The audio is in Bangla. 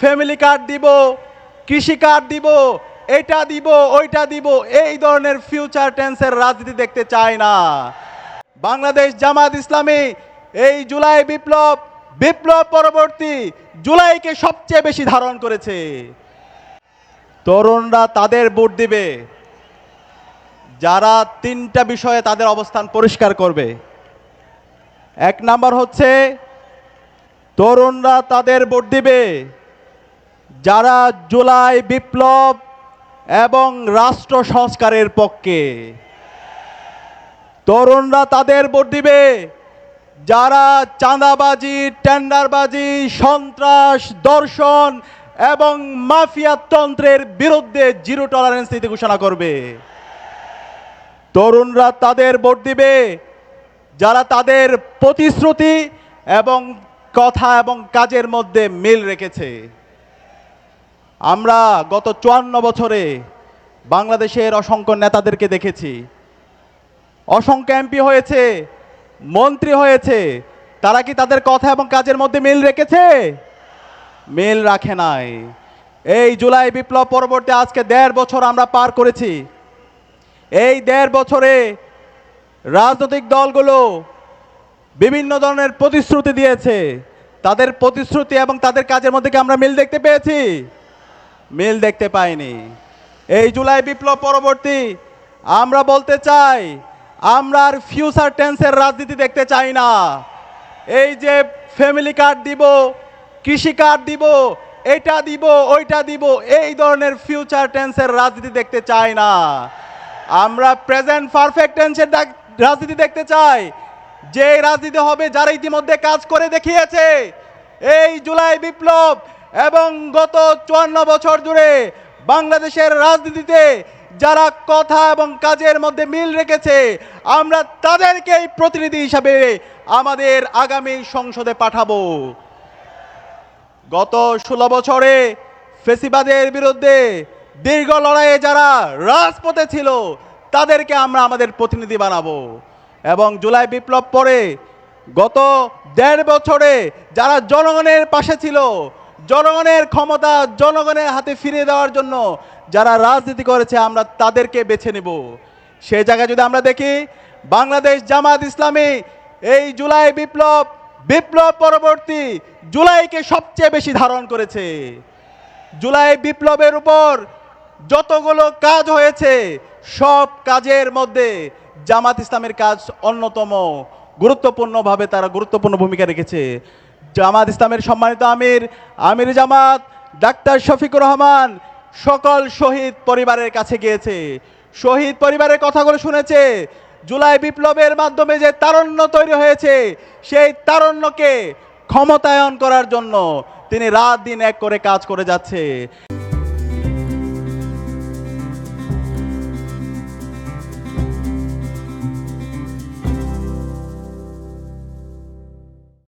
ফ্যামিলি কার্ড দিব, কৃষি কার্ড দিব, এটা দিব, ওইটা দিব, এই ধরনের ফিউচার টেন্সের রাজনীতি দেখতে চায় না। বাংলাদেশ জামাত ইসলামী, এই জুলাই বিপ্লব বিপ্লব পরবর্তী জুলাইকে সবচেয়ে বেশি ধারণ করেছে। তরুণরা তাদের ভোট দিবে, যারা তিনটা বিষয়ে তাদের অবস্থান পরিষ্কার করবে। এক নাম্বার হচ্ছে, তরুণরা তাদের ভোট দিবে। যারা জুলাই বিপ্লব এবং রাষ্ট্র সংস্কারের পক্ষে। তরুণরা তাদের ভোট দিবে। যারা চাঁদাবাজি, টেন্ডারবাজি, সন্ত্রাস, দর্শন এবং মাফিয়া তন্ত্রের বিরুদ্ধে জিরো টলারেন্স নীতি ঘোষণা করবে। তরুণরা তাদের ভোট দিবে। যারা তাদের প্রতিশ্রুতি এবং কথা এবং কাজের মধ্যে মিল রেখেছে। আমরা গত চুয়ান্ন বছরে বাংলাদেশের অসংখ্য নেতাদেরকে দেখেছি। অসংখ্য এমপি হয়েছে, মন্ত্রী হয়েছে। তারা কি তাদের কথা এবং কাজের মধ্যে মিল রেখেছে? মিল রাখে নাই। এই জুলাই বিপ্লব পরবর্তী আজকে দেড় বছর আমরা পার করেছি। এই দেড় বছরে রাজনৈতিক দলগুলো বিভিন্ন ধরনের প্রতিশ্রুতি দিয়েছে। তাদের প্রতিশ্রুতি এবং তাদের কাজের মধ্যে কি আমরা মিল দেখতে পেয়েছি? মিল দেখতে পাইনি। এই জুলাই বিপ্লব পরবর্তী, আমরা বলতে চাই, আমরা আর ফিউচার টেন্সের রাজনীতি দেখতে চাই না। এই যে ফ্যামিলি কার্ড দিব, কৃষি কার্ড দিব, এটা দিব, ওইটা দিব, এই ধরনের ফিউচার টেন্সের রাজনীতি দেখতে চাই না। আমরা প্রেজেন্ট পারফেক্ট টেন্সের রাজনীতি দেখতে চাই। যে রাজনীতি হবে যারা ইতিমধ্যে কাজ করে দেখিয়েছে, এই জুলাই বিপ্লব এবং গত চুয়ান্ন বছর জুড়ে বাংলাদেশের রাজনীতিতে যারা কথা এবং কাজের মধ্যে মিল রেখেছে, আমরা তাদেরকেই প্রতিনিধি হিসাবে আমাদের আগামী সংসদে পাঠাবো। গত ষোলো বছরে ফেসিবাদের বিরুদ্ধে দীর্ঘ লড়াইয়ে যারা রাজপথে ছিল, তাদেরকে আমরা আমাদের প্রতিনিধি বানাবো। এবং জুলাই বিপ্লব পরে গত দেড় বছরে যারা জনগণের পাশে ছিল জনগণের ক্ষমতা জনগণের হাতে ফিরিয়ে দেওয়ার জন্য যারা রাজনীতি করেছে, আমরা তাদেরকে বেছে নেব। সে জায়গায় যদি আমরা দেখি, বাংলাদেশ জামাত ইসলামী এই জুলাই বিপ্লব বিপ্লব পরবর্তী জুলাইকে সবচেয়ে বেশি ধারণ করেছে। জুলাই বিপ্লবের উপর যতগুলো কাজ হয়েছে, সব কাজের মধ্যে জামাত ইসলামের কাজ অন্যতম। গুরুত্বপূর্ণভাবে তারা গুরুত্বপূর্ণ ভূমিকা রেখেছে। জামাত ইসলামের সম্মানিত আমির আমির জামাত, ডাক্তার শফিকুর রহমান, সকল শহীদ পরিবারের কাছে গিয়েছে। শহীদ পরিবারের কথাগুলো শুনেছে। জুলাই বিপ্লবের মাধ্যমে যে তারণ্য তৈরি হয়েছে, সেই তারণ্যকে ক্ষমতায়ন করার জন্য তিনি রাত দিন এক করে কাজ করে যাচ্ছে।